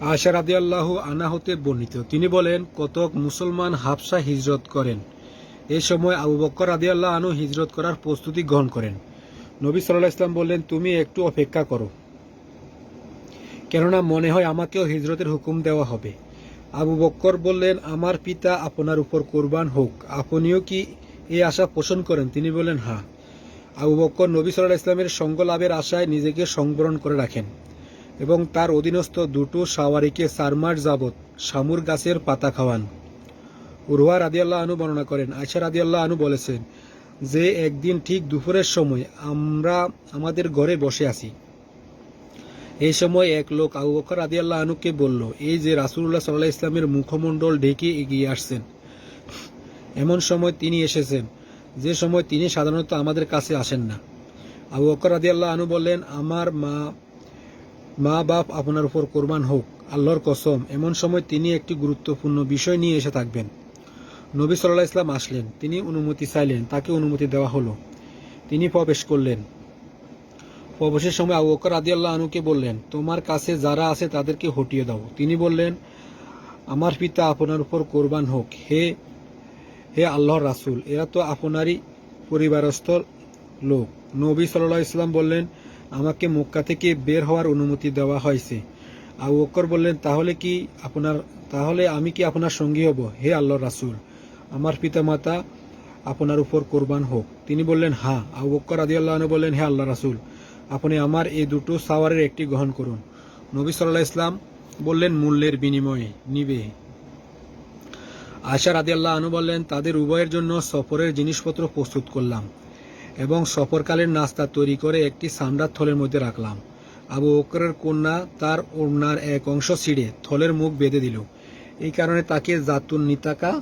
আশা রাদি আল্লাহ আনা হতে বর্ণিত। তিনি বলেন, কতক মুসলমান হাফসা হিজরত করেন। এ সময় আবু বক্কর রাদি আল্লাহ আনু হিজরত করার প্রস্তুতি গ্রহণ করেন। নবী সাল্লাহ ইসলাম বললেন, তুমি একটু অপেক্ষা করো। কেননা মনে হয় আমাকেও হিজরতের হুকুম দেওয়া হবে। আবু বক্কর বললেন, আমার পিতা আপনার উপর কোরবান হোক। আপনিও কি এই আশা পোষণ করেন? তিনি বললেন হ্যাঁ। আবু বক্কর নবী সাল্লাহ ইসলামের সঙ্গ লাভের আশায় নিজেকে সংবরণ করে রাখেন। এবং তার অধীনস্থ দুটো সাওয়ারিকে চার মাস যাবৎ শামুর গাছের পাতা খাওয়ান। উরুয়া রাদিয়াল্লাহ আনু বর্ণনা করেন আয়সা রাদিয়াল্লাহ আনু বলেছেন যে, একদিন ঠিক দুপুরের সময় আমরা আমাদের ঘরে বসে আছি। এই সময় এক লোক আবু বকর রাদিয়াল্লাহ আনুকে বলল, এই যে রাসুল্লাহ সাল্লাহ ইসলামের মুখমণ্ডল ঢেকে এগিয়ে আসছেন, এমন সময় তিনি এসেছেন, যে সময় তিনি সাধারণত আমাদের কাছে আসেন না। আবু বকর রাদিয়াল্লাহ আনু বললেন, আমার মা মা বাপ আপনার উপর কোরবান হোক, আল্লাহর কসম, এমন সময় তিনি একটি গুরুত্বপূর্ণ বিষয় নিয়ে এসে থাকবেন। নবী সাল্লাহ ইসলাম আসলেন, তিনি অনুমতি চাইলেন, তাকে অনুমতি দেওয়া হলো। তিনি প্রবেশ করলেন। প্রবেশের সময় আবু বকর রাদিয়াল্লাহ আনুকে বললেন, তোমার কাছে যারা আছে তাদেরকে হটিয়ে দাও। তিনি বললেন, আমার পিতা আপনার উপর কোরবান হোক। হে হে আল্লাহর রাসূল, এরা তো আপনারই পরিবারস্থ লোক। নবী সাল্লাহ ইসলাম বললেন আমাকে মক্কা থেকে বের হওয়ার অনুমতি দেওয়া হয়েছে। আবু বকর বললেন, তাহলে কি আপনার, তাহলে আমি কি আপনার সঙ্গী হব? হে আল্লাহর রাসুল, আমার পিতামাতা আপনার উপর কোরবান হোক। তিনি বললেন হ্যাঁ আবু বকর আদি আল্লাহ বললেন, হে আল্লাহ রাসুল, আপনি আমার এই দুটো সাওয়ারের একটি গ্রহণ করুন। নবী সাল্লাহ ইসলাম বললেন, মূল্যের বিনিময়ে নিবে। আশা রাদি আল্লাহ আনু বললেন, তাদের উভয়ের জন্য সফরের জিনিসপত্র প্রস্তুত করলাম। এবং সফরকালের নাস্তা তৈরি করে একটি সামরাত থলের মধ্যে রাখলাম। আবু বকরের কন্যা তার ওড়নার এক অংশ ছিঁড়ে থলের মুখ বেঁধে দিল। এই কারণে তাকে জাতুন নিতাকা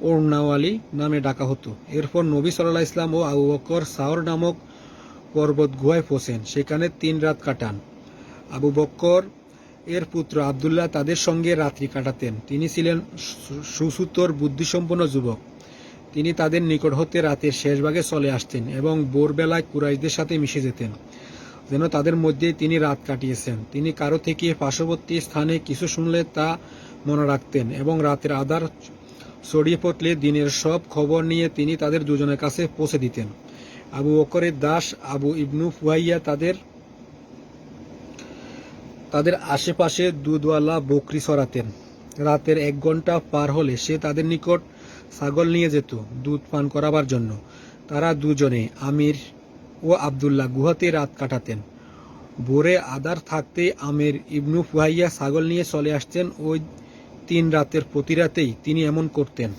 ওড়নাওয়ালি নামে ডাকা হতো। এরপর নবী সাল্লাহ ইসলাম ও আবু বকর সাওর নামক পর্বত গুহায় পৌঁছেন। সেখানে তিন রাত কাটান। আবু বক্কর এর পুত্র আবদুল্লাহ তাদের সঙ্গে রাত্রি কাটাতেন। তিনি ছিলেন সুসুতর বুদ্ধিসম্পন্ন যুবক। তিনি তাদের নিকট হতে রাতের শেষ ভাগে চলে আসতেন এবং ভোরবেলায় কুরাইশদের সাথে মিশে যেতেন, যেন তাদের মধ্যেই তিনি রাত কাটিয়েছেন। তিনি কারও থেকে পার্শ্ববর্তী স্থানে কিছু শুনলে তা মনে রাখতেন এবং রাতের আধার ছড়িয়ে পড়লে দিনের সব খবর নিয়ে তিনি তাদের দুজনের কাছে পৌঁছে দিতেন। আবু বকরের দাস আবু ইবনু ফুয়াইয়া তাদের তাদের আশেপাশে দুধওয়ালা বকরি সরাতেন রাতের এক ঘণ্টা পার হলে সে তাদের নিকট ছাগল নিয়ে যেত, দুধ পান করাবার জন্য। তারা দুজনে আমির ও আবদুল্লাহ গুহাতে রাত কাটাতেন। ভোরে আদার থাকতে আমির ইবনু ফুহাইয়া ছাগল নিয়ে চলে আসতেন। ওই তিন রাতের প্রতি রাতেই তিনি এমন করতেন।